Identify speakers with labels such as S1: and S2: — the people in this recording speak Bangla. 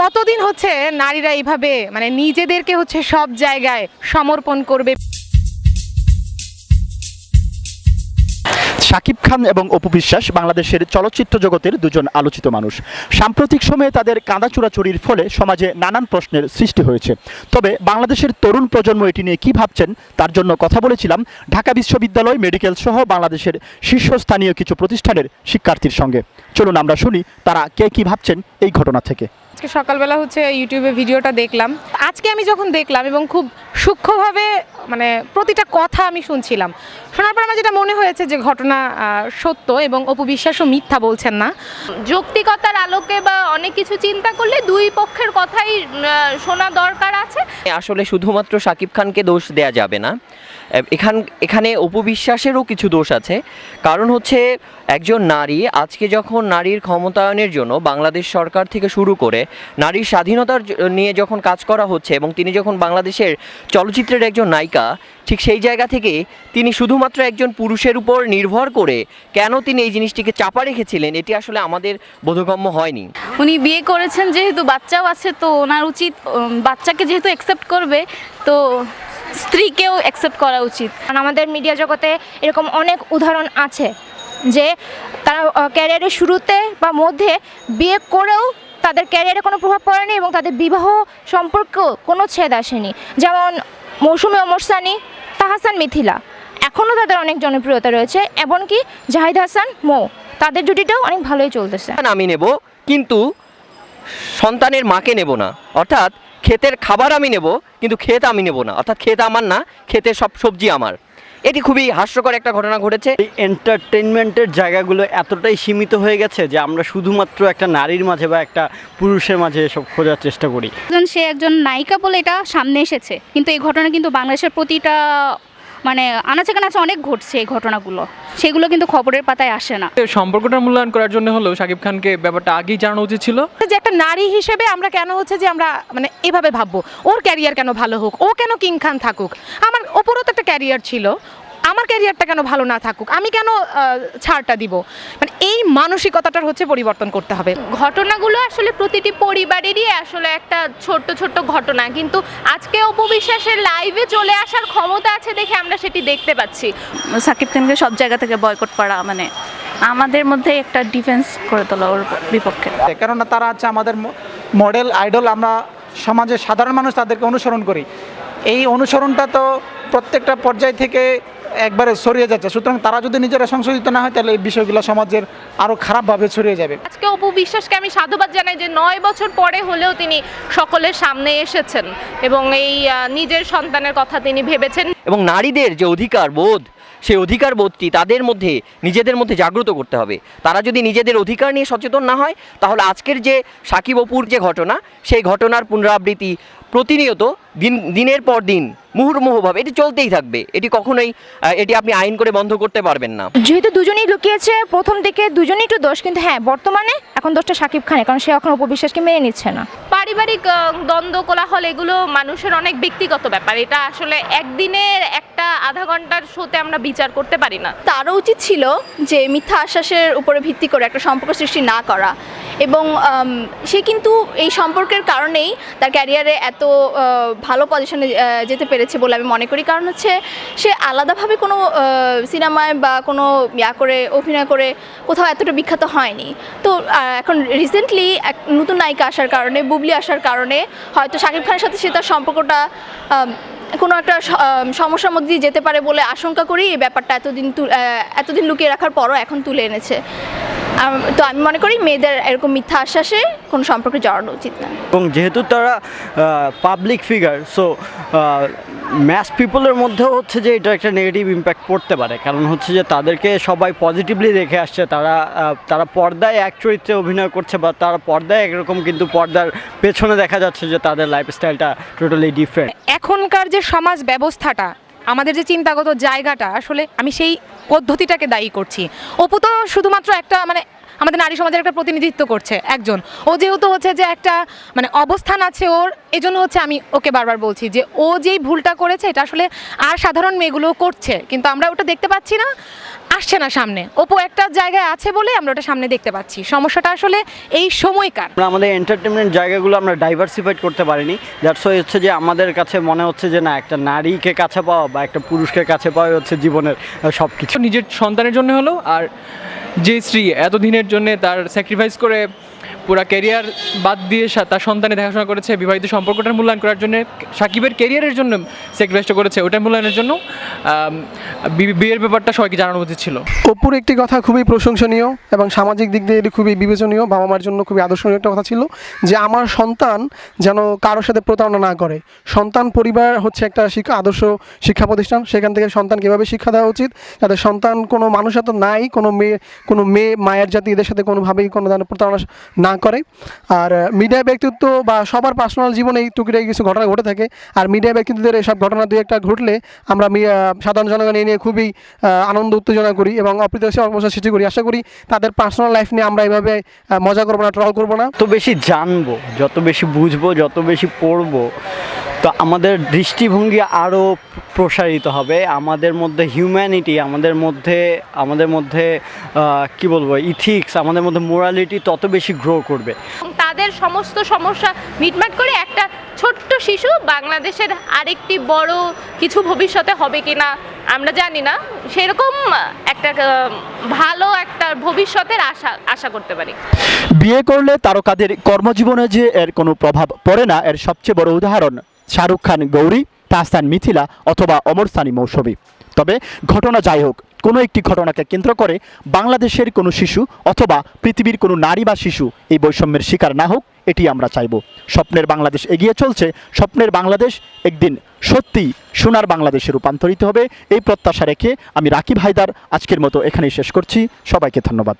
S1: কতদিন হচ্ছে নারীরা এইভাবে মানে নিজেদেরকে হচ্ছে সব জায়গায় সমর্পণ করবে?
S2: শাকিব খান এবং অপু বিশ্বাস বাংলাদেশের চলচ্চিত্র জগতের দুজন আলোচিত মানুষ। সাম্প্রতিক সময়ে তাদের কাঁদা চূড়াচুরির ফলে সমাজে নানান প্রশ্নের সৃষ্টি হয়েছে। তবে বাংলাদেশের তরুণ প্রজন্ম এটি নিয়ে কী ভাবছেন, তার জন্য কথা বলেছিলাম ঢাকা বিশ্ববিদ্যালয় মেডিকেল সহ বাংলাদেশের শীর্ষস্থানীয় কিছু প্রতিষ্ঠানের শিক্ষার্থীর সঙ্গে। চলুন আমরা শুনি তারা কে কী ভাবছেন এই ঘটনা থেকে।
S1: আজকে সকালবেলা হচ্ছে ইউটিউবে ভিডিওটা দেখলাম। আজকে আমি যখন দেখলাম এবং খুব সূক্ষ্মভাবে মানে প্রতিটা কথা আমি শুনছিলাম শোনার পর আমার যেটা মনে হয়েছে যে ঘটনা সত্য এবং অপু বিশ্বাসও মিথ্যা বলছেন না।
S3: যৌক্তিকতার আলোকে বা অনেক কিছু চিন্তা করলে দুই পক্ষের কথাই শোনা দরকার আছে।
S4: আসলে শুধুমাত্র শাকিব খানকে দোষ দেয়া যাবে না। এখান, এখানে অপবিশ্বাসেরও কিছু দোষ আছে। কারণ হচ্ছে একজন নারী আজকে যখন নারীর ক্ষমতায়নের জন্য বাংলাদেশ সরকার থেকে শুরু করে নারীর স্বাধীনতার নিয়ে যখন কাজ করা হচ্ছে এবং তিনি যখন বাংলাদেশের চলচ্চিত্রের একজন নায়িকা, ঠিক সেই জায়গা থেকে তিনি শুধুমাত্র একজন পুরুষের উপর নির্ভর করে কেন তিনি এই জিনিসটিকে চাপা রেখেছিলেন, এটি আসলে আমাদের বোধগম্য হয়নি।
S5: উনি বিয়ে করেছেন, যেহেতু বাচ্চাও আছে, তো ওনার উচিত বাচ্চাকে যেহেতু অ্যাকসেপ্ট করবে, তো স্ত্রীকেও অ্যাকসেপ্ট করা উচিত।
S6: কারণ আমাদের মিডিয়া জগতে এরকম অনেক উদাহরণ আছে যে তারা ক্যারিয়ারের শুরুতে বা মধ্যে বিয়ে করেও তাদের ক্যারিয়ারে কোনো প্রভাব পড়েনি এবং তাদের বিবাহ সম্পর্ক কোনো ছেদ আসেনি। যেমন মৌসুমি ওমর সানি, তাহাসান মিথিলা। এখনও তাদের অনেক জনপ্রিয়তা রয়েছে, এমনকি জাহিদ হাসান, মো। তাদের জুটিটাও অনেক ভালোই চলতেছে।
S4: আমি নেব, কিন্তু সন্তানের মাকে নেব না। অর্থাৎ ক্ষেতের খাবার আমি নেব কিন্তু ক্ষেত আমি নেব না। অর্থাৎ ক্ষেত আমার না ক্ষেতে সব সবজি আমার। এটি খুবই হাস্যকর একটা ঘটনা ঘটেছে।
S7: এই এন্টারটেনমেন্টের জায়গাগুলো এতটাই সীমিত হয়ে গেছে যে আমরা শুধুমাত্র একটা নারীর মাঝে বা একটা পুরুষের মাঝে এসব খোঁজার চেষ্টা করি।
S5: একজন সে একজন নায়িকা বলে এটা সামনে এসেছে। কিন্তু এই ঘটনা কিন্তু বাংলাদেশের প্রতিটা মানে আনাচে কানাচে অনেক ঘটছে এই ঘটনাগুলো। সেগুলো কিন্তু খবরের পাতায় আসে না।
S8: সম্পর্কটা মূল্যায়ন করার জন্য হলেও শাকিব খানকে ব্যাপারটা আগেই জানানো উচিত ছিল?
S1: যে একটা নারী হিসেবে আমরা কেন হচ্ছে যে আমরা মানে এভাবে ভাববো? ওর ক্যারিয়ার কেন ভালো হোক? ও কেন কিং খান থাকুক? আমার ওপরও তো একটা ক্যারিয়ার ছিল। আমার ক্যারিয়ারটা কেন ভালো না থাকুক? আমি কেন ছাড়টা দিব? মানে এই মানসিকতাটার হচ্ছে পরিবর্তন করতে হবে।
S3: ঘটনাগুলো আসলে প্রতিটি পরিবারেরই আসলে একটা ছোট্ট ছোট্ট ঘটনা। কিন্তু আজকে অপবিশ্বাসের লাইভে চলে আসার ক্ষমতা আছে দেখে আমরা সেটি দেখতে পাচ্ছি।
S5: সাকিব খানকে সব জায়গা থেকে বয়কট করা মানে আমাদের মধ্যে একটা ডিফেন্স করে তোলা ওর বিপক্ষে।
S9: কেননা তারা আছে আমাদের মডেল আইডল আমরা সমাজের সাধারণ মানুষ তাদেরকে অনুসরণ করি। এই অনুসরণটা তো প্রত্যেকটা পর্যায় থেকে একবারে ছড়িয়ে যাচ্ছে। সুতরাং তারা যদি নিজেরা সংশোধিত না হয় তাহলে এই বিষয়গুলো সমাজের আরও খারাপভাবে ছড়িয়ে যাবে।
S3: আজকে অপু বিশ্বাসকে আমি সাধুবাদ জানাই যে নয় বছর পরে হলেও তিনি সকলের সামনে এসেছেন এবং এই নিজের সন্তানের কথা তিনি ভেবেছেন।
S4: এবং নারীদের যে অধিকার বোধ সেই অধিকার বোধটি তাদের মধ্যে নিজেদের মধ্যে জাগ্রত করতে হবে। তারা যদি নিজেদের অধিকার নিয়ে সচেতন না হয় তাহলে আজকের যে সাকিব অপুর যে ঘটনা সেই ঘটনার পুনরাবৃত্তি প্রতিনিয়ত দিন দিনের পর দিন মুহুর্মুহুভাবে এটি চলতেই থাকবে। এটি কখনোই এটি আপনি আইন করে বন্ধ করতে পারবেন না।
S6: যেহেতু দুজনেই লুকিয়েছে প্রথম দিকে দুজনেই একটু দোষ কিন্তু হ্যাঁ বর্তমানে এখন দোষটা সাকিব খানের কারণ সে এখন উপবিশ্বাসকে মেনে নিচ্ছে না।
S3: পারিবারিক দ্বন্দ্ব কোলাহল এগুলো মানুষের অনেক ব্যক্তিগত ব্যাপার। এটা আসলে একদিনের একটা আধা ঘণ্টার শোতে আমরা বিচার করতে পারি না।
S5: তারও উচিত ছিল যে মিথ্যা আশ্বাসের উপরে ভিত্তি করে একটা সম্পর্ক সৃষ্টি না করা। এবং সে কিন্তু এই সম্পর্কের কারণেই তার ক্যারিয়ারে এত ভালো পজিশনে যেতে পেরেছে বলে আমি মনে করি। কারণ হচ্ছে সে আলাদাভাবে কোনো সিনেমায় বা কোনো ইয়া করে, অভিনয় করে কোথাও এতটা বিখ্যাত হয়নি। তো এখন রিসেন্টলি এক নতুন নায়িকা আসার কারণে, বুবলি আসার কারণে হয়তো শাকিব খানের সাথে সে তার সম্পর্কটা কোনো একটা সমস্যার মধ্যে যেতে পারে বলে আশঙ্কা করি। এই ব্যাপারটা এতদিন এতদিন লুকিয়ে রাখার পরও এখন তুলে এনেছে। তো আমি মনে করি মেয়েদের এরকম মিথ্যা আশ্বাসে কোনো সম্পর্কে জড়ানো উচিত না।
S7: এবং যেহেতু তারা পাবলিক ফিগার সো ম্যাস পিপলের মধ্যেও হচ্ছে যে এটা একটা নেগেটিভ ইম্প্যাক্ট পড়তে পারে। কারণ হচ্ছে যে তাদেরকে সবাই পজিটিভলি দেখে আসছে তারা তারা পর্দায় এক চরিত্রে অভিনয় করছে বা তারা পর্দায় একরকম কিন্তু পর্দার পেছনে দেখা যাচ্ছে যে তাদের লাইফস্টাইলটা টোটালি ডিফারেন্ট
S1: এখনকার যে সমাজ ব্যবস্থাটা আমাদের যে চিন্তাগত জায়গাটা, আসলে আমি সেই পদ্ধতিটাকে দায়ী করছি। অপু তো শুধুমাত্র একটা মানে আমাদের নারী সমাজের একটা প্রতিনিধিত্ব করছে, একজন। ও যেহেতু হচ্ছে যে একটা মানে অবস্থান আছে ওর, এজন্য হচ্ছে আমি ওকে বারবার বলছি যে ও যেই ভুলটা করেছে, এটা আসলে আর সাধারণ মেয়েগুলো করছে। কিন্তু আমরা ওটা দেখতে পাচ্ছি না। আসছে না সামনে। অপু একটা জায়গায় আছে বলে আমরা ওটা সামনে দেখতে পাচ্ছি। সমস্যাটা আসলে এই সময়কার।
S7: আমরা আমাদের এন্টারটেনমেন্ট জায়গাগুলো আমরা ডাইভার্সিফাইড করতে পারিনি। দ্যাটস ওয়াই হচ্ছে যে আমাদের কাছে মনে হচ্ছে যে না একটা নারীকে কাছে পাওয়া বা একটা পুরুষকে কাছে পাওয়া হচ্ছে জীবনের সব কিছু
S8: নিজের সন্তানের জন্য হলো আর যে স্ত্রী এতদিনের জন্য তার স্যাক্রিফাইস করে পুরা ক্যারিয়ার বাদ দিয়ে তার সন্তানের দেখাশোনা করেছে বিবাহিত সম্পর্কটার মূল্যায়ন করার জন্য সাকিবের ক্যারিয়ারের জন্য স্যাক্রিফাইসটা করেছে ওটার মূল্যায়নের জন্য বি- বিয়ের ব্যাপারটা সবাইকে জানানো উচিত ছিল।
S10: অপুর একটি কথা খুবই প্রশংসনীয় এবং সামাজিক দিক দিয়ে এটি খুবই বিবেচনীয়, বাবা মার জন্য খুবই আদর্শনীয় একটা কথা ছিল যে আমার সন্তান যেন কারোর সাথে প্রতারণা না করে। সন্তান পরিবার হচ্ছে একটা শিক্ষা, আদর্শ শিক্ষা প্রতিষ্ঠান। সেখান থেকে সন্তান কীভাবে শিক্ষা দেওয়া উচিত? যাতে সন্তান কোনো মানুষের তো নাই, কোনো মেয়ে কোনো মেয়ে মায়ের জাতি এদের সাথে কোনোভাবেই কোনো ধরনের প্রতারণা না করে। আর মিডিয়া ব্যক্তিত্ব বা সবার পার্সোনাল জীবনে এই টুকিটাকি কিছু ঘটনা ঘটে থাকে। আর মিডিয়া ব্যক্তিত্বদের এসব ঘটনা দুই একটা ঘটলে আমরা সাধারণ জনগণ এই নিয়ে খুবই আনন্দ, উত্তেজনা করি এবং অপ্রীতিকর অবস্থা সৃষ্টি করি। আশা করি তাদের পার্সোনাল লাইফ নিয়ে আমরা এইভাবে মজা করব না ট্রল করব না।
S7: তো বেশি জানব, যত বেশি বুঝব, যত বেশি পড়ব, তো আমাদের দৃষ্টিভঙ্গি আরও প্রসারিত হবে। আমাদের মধ্যে হিউম্যানিটি আমাদের মধ্যে আমাদের মধ্যে কি বলব ইথিক্স আমাদের মধ্যে মোরালিটি তত বেশি গ্রো করবে।
S3: তাদের সমস্ত সমস্যা মিটমাট করে একটা ছোট্ট শিশু বাংলাদেশের আরেকটি বড় কিছু ভবিষ্যতে হবে কিনা আমরা জানি না। সেরকম একটা ভালো একটা ভবিষ্যতের আশা আশা করতে পারি।
S2: বিয়ে করলে তারকাদের কর্মজীবনে যে এর কোনো প্রভাব পড়ে না, এর সবচেয়ে বড় উদাহরণ শাহরুখ খান গৌরী, তাহসান মিথিলা অথবা অমরস্থানী মৌসুমী। তবে ঘটনা যাই হোক, কোনো একটি ঘটনাকে কেন্দ্র করে বাংলাদেশের কোনো শিশু অথবা পৃথিবীর কোনো নারী বা শিশু এই বৈষম্যের শিকার না হোক, এটি আমরা চাইব। স্বপ্নের বাংলাদেশ এগিয়ে চলছে, স্বপ্নের বাংলাদেশ একদিন সত্যি সোনার বাংলাদেশে রূপান্তরিত হবে, এই প্রত্যাশা রেখে আমি রাকিব হায়দার আজকের মতো এখানেই শেষ করছি, সবাইকে ধন্যবাদ।